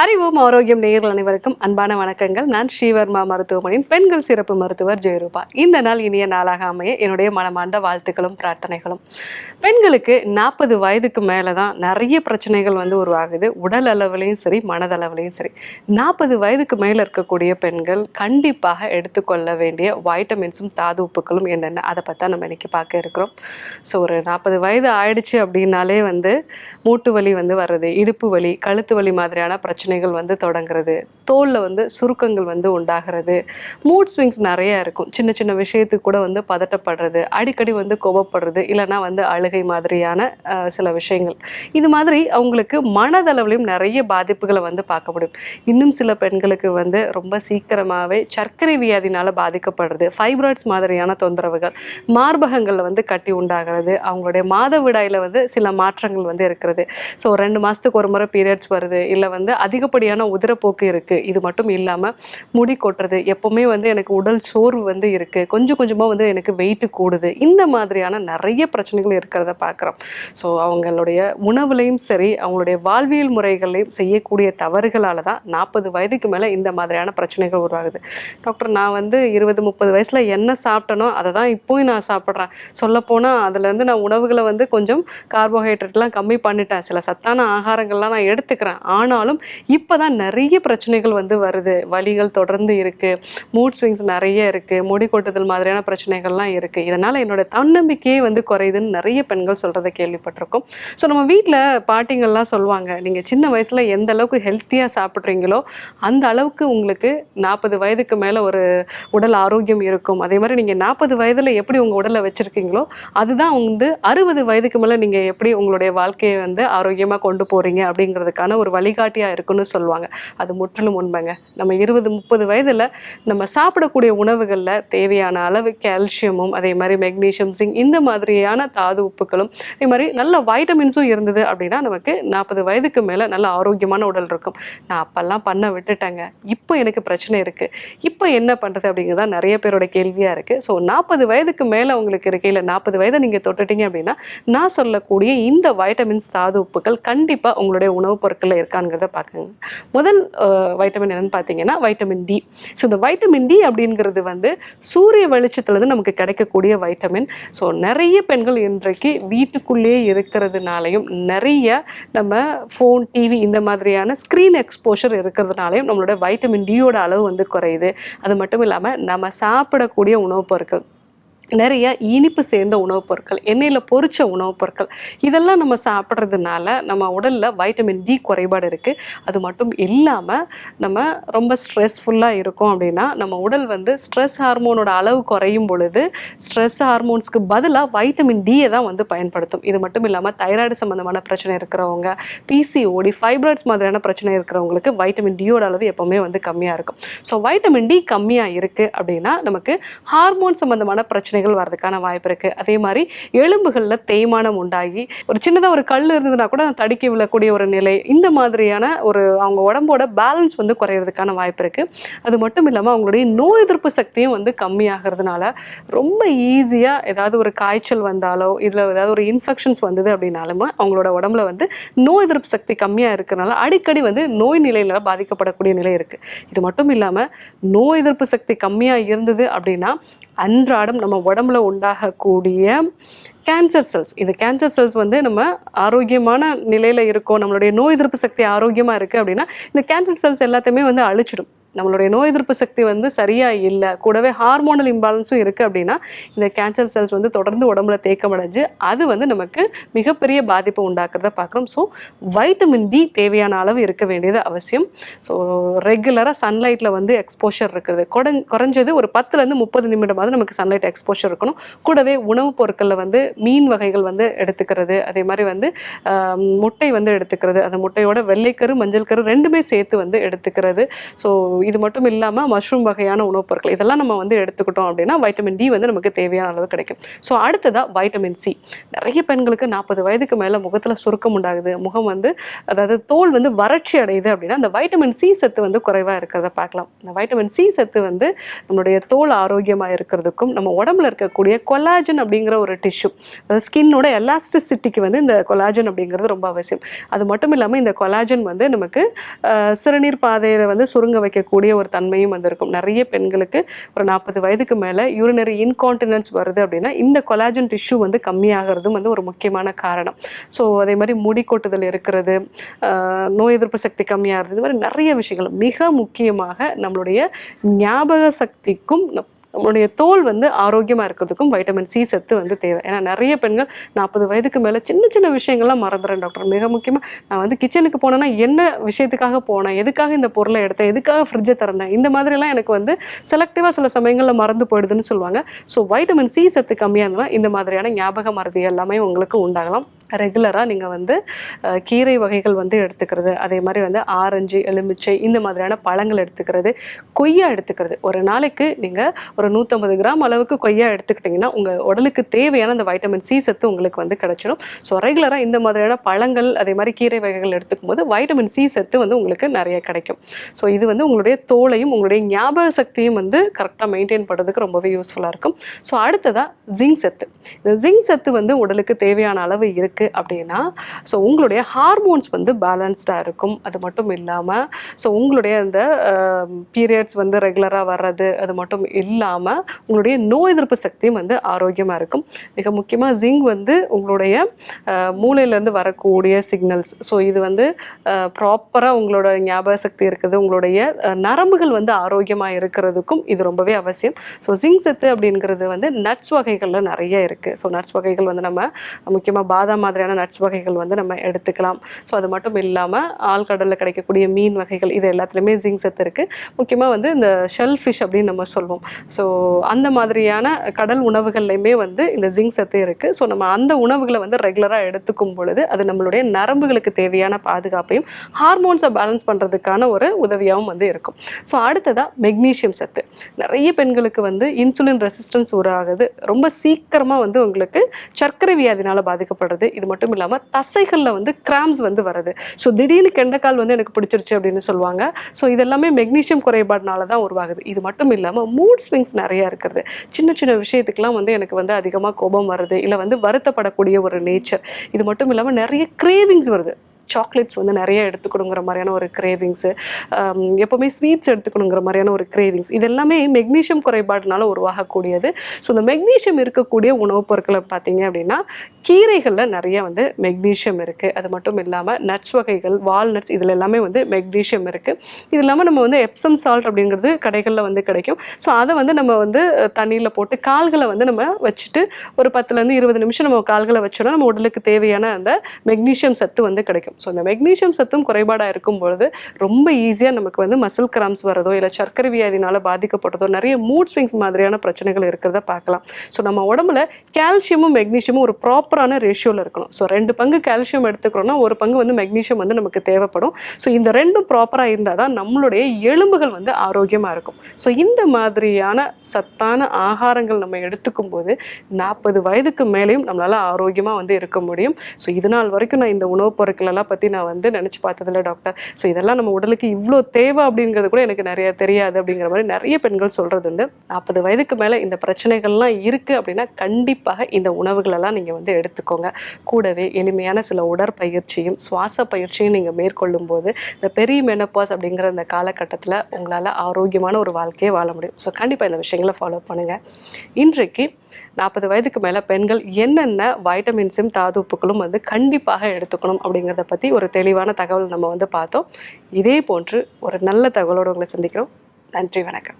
அறிவும் ஆரோக்கியம் நேயர்கள் அனைவருக்கும் அன்பான வணக்கங்கள். நான் ஸ்ரீவர்மா மருத்துவமனையின் பெண்கள் சிறப்பு மருத்துவர் ஜெயரூபா. இந்த நாள் இனிய நாளாக அமைய என்னுடைய மனமார்ந்த வாழ்த்துக்களும் பிரார்த்தனைகளும். பெண்களுக்கு நாற்பது வயதுக்கு மேலே தான் நிறைய பிரச்சனைகள் வந்து உருவாகுது. உடல் அளவுலையும் சரி மனதளவுலையும் சரி. நாற்பது வயதுக்கு மேலே இருக்கக்கூடிய பெண்கள் கண்டிப்பாக எடுத்துக்கொள்ள வேண்டிய வைட்டமின்ஸும் தாது உப்புக்களும் என்னென்ன அதை பற்றி நம்ம இன்றைக்கி பார்க்க இருக்கிறோம். ஸோ ஒரு நாற்பது வயது ஆயிடுச்சு அப்படின்னாலே வந்து மூட்டு வலி வந்து வர்றது இடுப்பு வலி கழுத்து வலி மாதிரியான பிரச்சனை பிரச்சனைகள் வந்து தொடங்குறது தோலில் வந்து சுருக்கங்கள் வந்து உண்டாகிறது மூட் ஸ்விங்ஸ் நிறைய இருக்கும். சின்ன சின்ன விஷயத்துக்கு கூட வந்து பதட்டப்படுறது அடிக்கடி வந்து கோபப்படுறது இல்லைன்னா வந்து அழுகை மாதிரியான சில விஷயங்கள். இது மாதிரி அவங்களுக்கு மனதளவுலையும் நிறைய பாதிப்புகளை வந்து பார்க்க முடியும். இன்னும் சில பெண்களுக்கு வந்து ரொம்ப சீக்கிரமாகவே சர்க்கரை வியாதினால் பாதிக்கப்படுறது ஃபைப்ராய்ட்ஸ் மாதிரியான தொந்தரவுகள் மார்பகங்களில் வந்து கட்டி உண்டாகிறது அவங்களுடைய மாதவிடாயில் வந்து சில மாற்றங்கள் வந்து இருக்கிறது. ஸோ ரெண்டு மாதத்துக்கு ஒரு முறை பீரியட்ஸ் வருது இல்லை வந்து அதிகப்படியான உதிரப்போக்கு இருக்குது இது மட்டும் இல்லாமல் முடி கொட்டுறது எப்போவுமே வந்து எனக்கு உடல் சோர்வு வந்து இருக்குது கொஞ்சம் கொஞ்சமாக வந்து எனக்கு வெயிட்டு கூடுது. இந்த மாதிரியான நிறைய பிரச்சனைகள் இருக்கிறத பார்க்குறோம். ஸோ அவங்களுடைய உணவுலையும் சரி அவங்களுடைய வாழ்வியல் முறைகளையும் செய்யக்கூடிய தவறுகளால் தான் நாற்பது வயதுக்கு மேலே இந்த மாதிரியான பிரச்சனைகள் உருவாகுது. டாக்டர் நான் வந்து இருபது முப்பது வயசில் என்ன சாப்பிட்டனோ அதை தான் இப்போயும் நான் சாப்பிட்றேன். சொல்லப்போனால் அதுலேருந்து நான் உணவுகளை வந்து கொஞ்சம் கார்போஹைட்ரேட்லாம் கம்மி பண்ணிட்டேன். சில சத்தான ஆகாரங்கள்லாம் நான் எடுத்துக்கிறேன். ஆனாலும் இப்போ தான் நிறைய பிரச்சனைகள் வந்து வருது. வலிகள் தொடர்ந்து இருக்குது மூட் ஸ்விங்ஸ் நிறைய இருக்குது முடி கொட்டுதல் மாதிரியான பிரச்சனைகள்லாம் இருக்குது இதனால் என்னோட தன்னம்பிக்கையே வந்து குறையுதுன்னு நிறைய பெண்கள் சொல்கிறத கேள்விப்பட்டிருக்கோம். ஸோ நம்ம வீட்டில் பாட்டிங்கள்லாம் சொல்லுவாங்க நீங்கள் சின்ன வயசில் எந்த அளவுக்கு ஹெல்த்தியாக சாப்பிட்றீங்களோ அந்த அளவுக்கு உங்களுக்கு நாற்பது வயதுக்கு மேலே ஒரு உடல் ஆரோக்கியம் இருக்கும். அதே மாதிரி நீங்கள் நாற்பது வயதில் எப்படி உங்கள் உடலை வச்சுருக்கீங்களோ அதுதான் வந்து அறுபது வயதுக்கு மேலே நீங்கள் எப்படி உங்களுடைய வாழ்க்கையை வந்து ஆரோக்கியமாக கொண்டு போகிறீங்க அப்படிங்கிறதுக்கான ஒரு வழிகாட்டியாக இருக்குன்னு சொல்லுவாங்க. அது முற்றிலும் உண்மைங்க. நம்ம இருபது முப்பது வயதில் நம்ம சாப்பிடக்கூடிய உணவுகளில் தேவையான அளவு கால்சியமும் அதே மாதிரி மெக்னீஷியம் சிங் இந்த மாதிரியான தாது உப்புகளும் அதே மாதிரி நல்ல வைட்டமின்ஸும் இருந்தது அப்படின்னா நமக்கு நாற்பது வயதுக்கு மேலே நல்ல ஆரோக்கியமான உடல் இருக்கும். நான் அப்பெல்லாம் பண்ண விட்டுட்டேங்க. இப்போ எனக்கு பிரச்சனை இருக்குது இப்போ என்ன பண்ணுறது அப்படிங்கிறதா நிறைய பேரோட கேள்வியாக இருக்குது ஸோ நாற்பது வயதுக்கு மேலே உங்களுக்கு இருக்கு இல்லை நாற்பது வயதை நீங்கள் தொட்டுட்டீங்க அப்படின்னா நான் சொல்லக்கூடிய இந்த வைட்டமின்ஸ் தாது உப்புகள் கண்டிப்பாக உங்களுடைய உணவுப் பொருட்களில் இருக்காங்கிறத பார்க்குங்க முதல் வைட்டமின் என்னன்னு பார்த்தீங்கன்னா வைட்டமின் டி ஸோ இந்த வைட்டமின் டி அப்படிங்கிறது வந்து சூரிய வெளிச்சத்துலேருந்து நமக்கு கிடைக்கக்கூடிய வைட்டமின் ஸோ நிறைய பெண்கள் இன்றைக்கு வீட்டுக்குள்ளேயே இருக்கிறதுனாலையும் நிறைய நம்ம ஃபோன் டிவி இந்த மாதிரியான ஸ்க்ரீன் எக்ஸ்போஷர் இருக்கிறதுனாலையும் நம்மளோட வைட்டமின் டியோட அளவு வந்து குறையுது. அது மட்டும் இல்லாமல் நம்ம சாப்பிடக்கூடிய உணவுப் பொருட்கள் நிறைய இனிப்பு சேர்ந்த உணவுப் பொருட்கள் எண்ணெயில் பொறிச்ச உணவுப் பொருட்கள் இதெல்லாம் நம்ம சாப்பிட்றதுனால நம்ம உடலில் வைட்டமின் டி குறைபாடு இருக்குது அது மட்டும் இல்லாமல் நம்ம ரொம்ப ஸ்ட்ரெஸ்ஃபுல்லாக இருக்கோம் அப்படின்னா நம்ம உடல் வந்து ஸ்ட்ரெஸ் ஹார்மோனோட அளவு குறையும் பொழுது ஸ்ட்ரெஸ் ஹார்மோன்ஸ்க்கு பதிலாக வைட்டமின் டியை தான் வந்து பயன்படுத்தும். இது மட்டும் இல்லாமல் தைராய்டு சம்மந்தமான பிரச்சனை இருக்கிறவங்க பிசிஓடி ஃபைப்ராய்ட்ஸ் மாதிரியான பிரச்சனை இருக்கிறவங்களுக்கு வைட்டமின் டியோட அளவு எப்போவுமே வந்து கம்மியாக இருக்கும். ஸோ வைட்டமின் டி கம்மியாக இருக்குது அப்படின்னா நமக்கு ஹார்மோன் சம்மந்தமான பிரச்சனை பிரச்சனைகள் வர்றதுக்கான வாய்ப்பு இருக்குது அதே மாதிரி எலும்புகளில் தேய்மானம் உண்டாகி ஒரு சின்னதாக ஒரு கல் இருந்ததுன்னா கூட தடுக்கி விழக்கூடிய ஒரு நிலை இந்த மாதிரியான ஒரு அவங்க உடம்போட பேலன்ஸ் வந்து குறையிறதுக்கான வாய்ப்பு இருக்குது அது மட்டும் இல்லாமல் அவங்களுடைய நோய் எதிர்ப்பு சக்தியும் வந்து கம்மியாகிறதுனால ரொம்ப ஈஸியாக ஏதாவது ஒரு காய்ச்சல் வந்தாலோ இதில் ஏதாவது ஒரு இன்ஃபெக்ஷன்ஸ் வந்தது அப்படின்னாலுமே அவங்களோட உடம்புல வந்து நோய் எதிர்ப்பு சக்தி கம்மியாக இருக்கிறனால அடிக்கடி வந்து நோய் நிலையில் பாதிக்கப்படக்கூடிய நிலை இருக்குது இது மட்டும் இல்லாமல் நோய் எதிர்ப்பு சக்தி கம்மியாக இருந்தது அப்படின்னா அன்றாடம் நம்ம உடம்புல உண்டாகக்கூடிய கேன்சர் செல்ஸ் இந்த கேன்சர் செல்ஸ் வந்து நம்ம ஆரோக்கியமான நிலையில் இருக்கோம். நம்மளுடைய நோய் எதிர்ப்பு சக்தி ஆரோக்கியமாக இருக்குது அப்படின்னா இந்த கேன்சர் செல்ஸ் எல்லாத்தையுமே வந்து அழிச்சிடும். நம்மளுடைய நோய் எதிர்ப்பு சக்தி வந்து சரியாக இல்லை கூடவே ஹார்மோனல் இம்பாலன்ஸும் இருக்குது அப்படின்னா இந்த கேன்சர் செல்ஸ் வந்து தொடர்ந்து உடம்புல தேக்கமடைஞ்சு அது வந்து நமக்கு மிகப்பெரிய பாதிப்பை உண்டாக்குறத பார்க்குறோம் ஸோ வைட்டமின் டி தேவையான அளவு இருக்க வேண்டியது அவசியம். ஸோ ரெகுலராக சன்லைட்டில் வந்து எக்ஸ்போஷர் இருக்குது குறை குறைஞ்சது ஒரு பத்துலேருந்து முப்பது நிமிடமாவது நமக்கு சன்லைட் எக்ஸ்போஷர் இருக்கணும். கூடவே உணவுப் பொருட்களில் வந்து மீன் வகைகள் வந்து எடுத்துக்கிறது. அதே மாதிரி வந்து முட்டை வந்து எடுத்துக்கிறது. அந்த முட்டையோட வெள்ளைக்கரு மஞ்சள் கரு ரெண்டுமே சேர்த்து வந்து எடுத்துக்கிறது. ஸோ இது மட்டும் இல்லாமல் மஷ்ரூம் வகையான உணவுப் பொருட்கள் இதெல்லாம் நம்ம வந்து எடுத்துக்கிட்டோம் அப்படின்னா வைட்டமின் டி வந்து நமக்கு தேவையான அளவு கிடைக்கும். ஸோ அடுத்ததாக வைட்டமின் சி நிறைய பெண்களுக்கு நாற்பது வயதுக்கு மேலே முகத்தில் சுருக்கம் உண்டாகுது. முகம் வந்து அதாவது தோல் வந்து வறட்சி அடையுது அப்படின்னா அந்த வைட்டமின் சி சத்து வந்து குறைவாக இருக்கிறத பார்க்கலாம். இந்த வைட்டமின் சி சத்து வந்து நம்மளுடைய தோல் ஆரோக்கியமாக இருக்கிறதுக்கும் நம்ம உடம்புல இருக்கக்கூடிய கொலாஜன் அப்படிங்கிற ஒரு டிஷ்யூ அதாவது ஸ்கின்னோட எலாஸ்டிசிட்டிக்கு வந்து இந்த கொலாஜன் அப்படிங்கிறது ரொம்ப அவசியம். அது மட்டும் இல்லாமல் இந்த கொலாஜன் வந்து நமக்கு சிறுநீர் பாதையில் வந்து சுருங்க வைக்கக்கூடிய ஒரு தன்மையும் வந்திருக்கும் நிறைய பெண்களுக்கு ஒரு நாற்பது வயதுக்கு மேலே யூரினரி இன்கான்டினன்ஸ் வருது அப்படின்னா இந்த கொலாஜன் டிஷ்யூ வந்து கம்மியாகிறதும் வந்து ஒரு முக்கியமான காரணம். ஸோ அதே மாதிரி முடி கொட்டுதல் இருக்கிறது நோய் எதிர்ப்பு சக்தி கம்மியாகிறது இது மாதிரி நிறைய விஷயங்கள். மிக முக்கியமாக நம்மளுடைய ஞாபக சக்திக்கும் நம்மளுடைய தோல் வந்து ஆரோக்கியமாக இருக்கிறதுக்கும் வைட்டமின் சி சத்து வந்து தேவை. ஏன்னா நிறைய பெண்கள் நாற்பது வயதுக்கு மேலே சின்ன சின்ன விஷயங்கள்லாம் மறந்துடுறேன் டாக்டர். மிக முக்கியமாக நான் வந்து கிச்சனுக்கு போனேன்னா என்ன விஷயத்துக்காக போனேன்? எதுக்காக இந்த பொருளை எடுத்தேன்? எதுக்காக ஃப்ரிட்ஜை திறந்தேன்? இந்த மாதிரிலாம் எனக்கு வந்து செலக்டிவாக சில சமயங்களில் மறந்து போயிடுதுன்னு சொல்லுவாங்க. ஸோ வைட்டமின் சி சத்து கம்மியாக இருந்தால் இந்த மாதிரியான ஞாபக மருதி எல்லாமே உங்களுக்கு உண்டாகலாம். ரெகுலராக நீங்கள் வந்து கீரை வகைகள் வந்து எடுத்துக்கிறது. அதே மாதிரி வந்து ஆரஞ்சு எலுமிச்சை இந்த மாதிரியான பழங்கள் எடுத்துக்கிறது. கொய்யா எடுத்துக்கிறது. ஒரு நாளைக்கு நீங்கள் ஒரு நூற்றம்பது கிராம் அளவுக்கு கொய்யா எடுத்துக்கிட்டிங்கன்னா உங்கள் உடலுக்கு தேவையான அந்த வைட்டமின் சி சத்து உங்களுக்கு வந்து கிடைச்சிடும் ஸோ ரெகுலராக இந்த மாதிரியான பழங்கள் அதே மாதிரி கீரை வகைகள் எடுத்துக்கும் போது வைட்டமின் சி சத்து வந்து உங்களுக்கு நிறைய கிடைக்கும். ஸோ இது வந்து உங்களுடைய தோலையும் உங்களுடைய ஞாபக சக்தியும் வந்து கரெக்டாக மெயின்டைன் பண்ணுறதுக்கு ரொம்பவே யூஸ்ஃபுல்லாக இருக்கும். ஸோ அடுத்ததாக ஜிங்க் சத்து. இந்த ஜிங்க் சத்து வந்து உடலுக்கு தேவையான அளவு இருக்குது அப்படின்னா ஸோ உங்களுடைய ஹார்மோன்ஸ் வந்து பேலன்ஸ்டாக இருக்கும். அது மட்டும் இல்லாமல் ஸோ உங்களுடைய அந்த பீரியட்ஸ் வந்து ரெகுலராக வர்றது அது மட்டும் இல்லாமல் உங்களுடைய நோய் எதிர்ப்பு சக்தியும் வந்து ஆரோக்கியமாக இருக்கும். மிக முக்கியமாக ஜிங்க் வந்து உங்களுடைய மூளையிலேருந்து வரக்கூடிய சிக்னல்ஸ் ஸோ இது வந்து ப்ராப்பராக உங்களோட ஞாபக சக்தி இருக்குது. உங்களுடைய நரம்புகள் வந்து ஆரோக்கியமாக இருக்கிறதுக்கும் இது ரொம்பவே அவசியம். ஸோ ஜிங்க் சத்து அப்படிங்கிறது வந்து நட்ஸ் வகைகளில் நிறைய இருக்குது ஸோ நட்ஸ் வகைகள் வந்து நம்ம முக்கியமாக பாதாம் மாதிரியான நட்ஸ் வகைகள் வந்து நம்ம எடுத்துக்கலாம். ஸோ அது மட்டும் இல்லாமல் ஆழ்கடலில் கிடைக்கக்கூடிய மீன் வகைகள் இது எல்லாத்துலேயுமே ஜிங்க் சத்து இருக்குது முக்கியமாக வந்து இந்த ஷெல் ஃபிஷ் அப்படின்னு நம்ம சொல்வோம். ஸோ அந்த மாதிரியான கடல் உணவுகள்லையுமே வந்து இந்த ஜிங்க் சத்து இருக்குது ஸோ நம்ம அந்த உணவுகளை வந்து ரெகுலராக எடுத்துக்கும் பொழுது அது நம்மளுடைய நரம்புகளுக்கு தேவையான பாதுகாப்பையும் ஹார்மோன்ஸை பேலன்ஸ் பண்ணுறதுக்கான ஒரு உதவியாகவும் வந்து இருக்கும். ஸோ அடுத்ததாக மெக்னீஷியம் சத்து. நிறைய பெண்களுக்கு வந்து இன்சுலின் ரெசிஸ்டன்ஸ் உருவாகுது ரொம்ப சீக்கிரமாக வந்து உங்களுக்கு சர்க்கரை வியாதினால் பாதிக்கப்படுறது. இது மட்டும் இல்லாமல் தசைகளில் வந்து கிராம்ஸ் வந்து வருது. ஸோ திடீர்னு கெண்டைக்கால் வந்து எனக்கு பிடிச்சிருச்சு அப்படின்னு சொல்லுவாங்க. ஸோ இதெல்லாமே மெக்னீஷியம் குறைபாடுனால தான் உருவாகுது. இது மட்டும் இல்லாமல் மூட் ஸ்விங்ஸ் நிறையா இருக்கிறது சின்ன சின்ன விஷயத்துக்கெலாம் வந்து எனக்கு வந்து அதிகமாக கோபம் வருது. இல்லை வந்து வருத்தப்படக்கூடிய ஒரு நேச்சர் இது மட்டும் இல்லாமல் நிறைய கிரேவிங்ஸ் வருது. சாக்லேட்ஸ் வந்து நிறைய எடுத்துக்கணுங்கிற மாதிரியான ஒரு கிரேவிங்ஸு எப்போவுமே ஸ்வீட்ஸ் எடுத்துக்கணுங்கிற மாதிரியான ஒரு கிரேவிங்ஸ் இது எல்லாமே மெக்னீஷியம் குறைபாடுனால உருவாகக்கூடியது. ஸோ இந்த மெக்னீஷியம் இருக்கக்கூடிய உணவுப் பொருட்களை பார்த்தீங்க அப்படின்னா கீரைகளில் நிறைய வந்து மெக்னீஷியம் இருக்குது அது மட்டும் இல்லாமல் நட்ஸ் வகைகள் வால்நட்ஸ் இதில் எல்லாமே வந்து மெக்னீஷியம் இருக்குது இது இல்லாமல் நம்ம வந்து எப்சம் சால்ட் அப்படிங்கிறது கடைகளில் வந்து கிடைக்கும். ஸோ அதை வந்து நம்ம வந்து தண்ணியில் போட்டு கால்களை வந்து நம்ம வச்சுட்டு ஒரு பத்துலேருந்து இருபது நிமிஷம் நம்ம கால்களை வச்சோன்னா நம்ம உடலுக்கு தேவையான அந்த மெக்னீஷியம் சத்து வந்து கிடைக்கும். ஸோ இந்த மெக்னீஷியம் சத்தும் குறைபாடாக இருக்கும் பொழுது ரொம்ப ஈஸியாக நமக்கு வந்து மசில் கிராம்ஸ் வரதோ இல்லை சர்க்கரை வியாதினால பாதிக்கப்படுறதோ நிறைய மூட் ஸ்விங்ஸ் மாதிரியான பிரச்சனைகள் இருக்கிறத பார்க்கலாம். ஸோ நம்ம உடம்புல கால்சியமும் மெக்னீஷியமும் ஒரு ப்ராப்பரான ரேஷியோவில் இருக்கணும். ஸோ ரெண்டு பங்கு கால்சியம் எடுத்துக்கிறோம்னா ஒரு பங்கு வந்து மெக்னீஷியம் வந்து நமக்கு தேவைப்படும். ஸோ இந்த ரெண்டும் ப்ராப்பராக இருந்தால் தான் நம்மளுடைய எலும்புகள் வந்து ஆரோக்கியமாக இருக்கும். ஸோ இந்த மாதிரியான சத்தான ஆகாரங்கள் நம்ம எடுத்துக்கும் போது நாற்பது வயதுக்கு மேலேயும் நம்மளால் ஆரோக்கியமாக வந்து இருக்க முடியும். ஸோ இது நாள் வரைக்கும் நான் இந்த உணவுப் பொருட்கள் இதெல்லாம் பற்றி நான் வந்து நினச்சி பார்த்ததில்ல டாக்டர் ஸோ இதெல்லாம் நம்ம உடலுக்கு இவ்வளோ தேவை அப்படிங்கிறது கூட எனக்கு நிறைய தெரியாது அப்படிங்கிற மாதிரி நிறைய பெண்கள் சொல்கிறது உண்டு. நாற்பது வயதுக்கு மேலே இந்த பிரச்சனைகள்லாம் இருக்குது அப்படின்னா கண்டிப்பாக இந்த உணவுகளெல்லாம் நீங்கள் வந்து எடுத்துக்கோங்க. கூடவே எளிமையான சில உடற்பயிற்சியும் சுவாச பயிற்சியும் நீங்கள் மேற்கொள்ளும் போது இந்த பெரிய மெனப்பாஸ் அப்படிங்கிற அந்த காலகட்டத்தில் உங்களால் ஆரோக்கியமான ஒரு வாழ்க்கையை வாழ முடியும். ஸோ கண்டிப்பாக இந்த விஷயங்களை ஃபாலோ பண்ணுங்கள் இன்றைக்கு நாற்பது வயதுக்கு மேலே பெண்கள் என்னென்ன வைட்டமின்ஸும் தாதுப்புகளும் வந்து கண்டிப்பாக எடுத்துக்கணும் அப்படிங்கிறத பற்றி ஒரு தெளிவான தகவல் நம்ம வந்து பார்த்தோம். இதே போன்று ஒரு நல்ல தகவலோடு உங்களை சந்திக்கிறோம். நன்றி வணக்கம்.